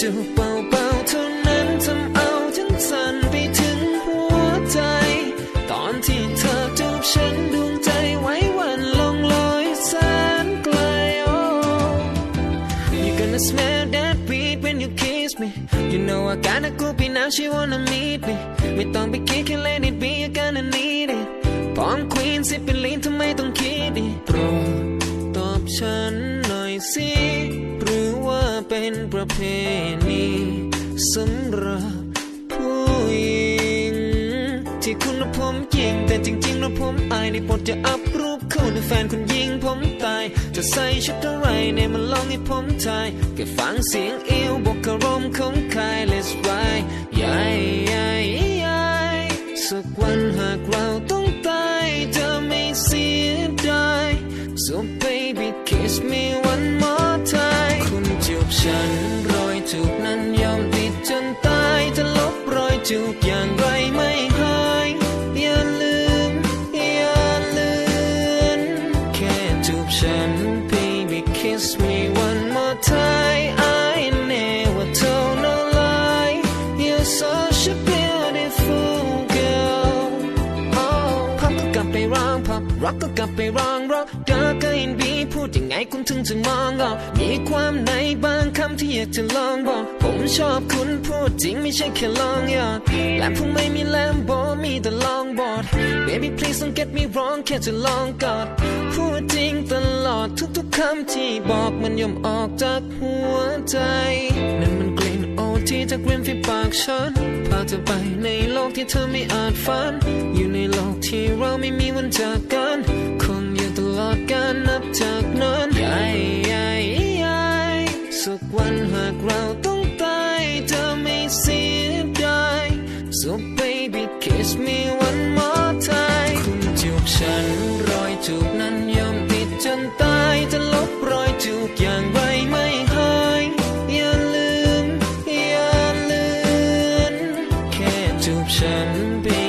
จูบเบาๆเท่านั้นทำเอาฉันสั่นไปถึงหัวใจ ตอนที่เธอจูบฉันดวงใจไว้วันลงลอยแสนไกล oh You gonna smell that weed when you kiss me You know I gotta go be now she wanna meet me ไม่ต้องไปคิดแค่ let it be you gonna need it พร้อม queen สิเป็นลีนทำไมต้องคิดดิโปรดตอบฉันหน่อยสิ ประเพณีสำหรับผู้หญิง ที่คุณผมยิงแต่จริงๆแล้วผมอายในปดจะอัพรูปคู่ในแฟนคุณยิงผมตาย จะใส่ชุดอะไรในมันลองให้ผมทายแค่ฟังเสียงเอวบอกอารมณ์ของใคร บรอยจูบอย่างไรไม่หายอย่าลืม อย่าลืมแค่จูบฉัน baby kiss me รักก็กลับไปร้องร็อกดาร์กอินบีพูดยังไงคุณถึงจะมองออมีความในบางคำที่อยากจะลองบอกผมชอบคุณพูดจริงไม่ใช่แค่ลองยอดและผมไม่มีแลมโบมีแต่ลองบอด baby please don't get me wrong แค่จะลองกอดพูดจริงตลอดทุกๆคำที่บอกมันย่อมออกจากหัวใจนั่นมัน ที่จะกริมที่ปากฉัน พาเธอไปในโลกที่เธอไม่อาจฝัน อยู่ในโลกที่เราไม่มีวันจากกัน คงอยู่ตลอดการนับจากนั้นใหญ่ใหญ่ใหญ่สักวันหากเราต้องตายเธอไม่เสียใจ so baby kiss me one more time คุณจูบฉันรอยจูบนั้น ฉันเป็น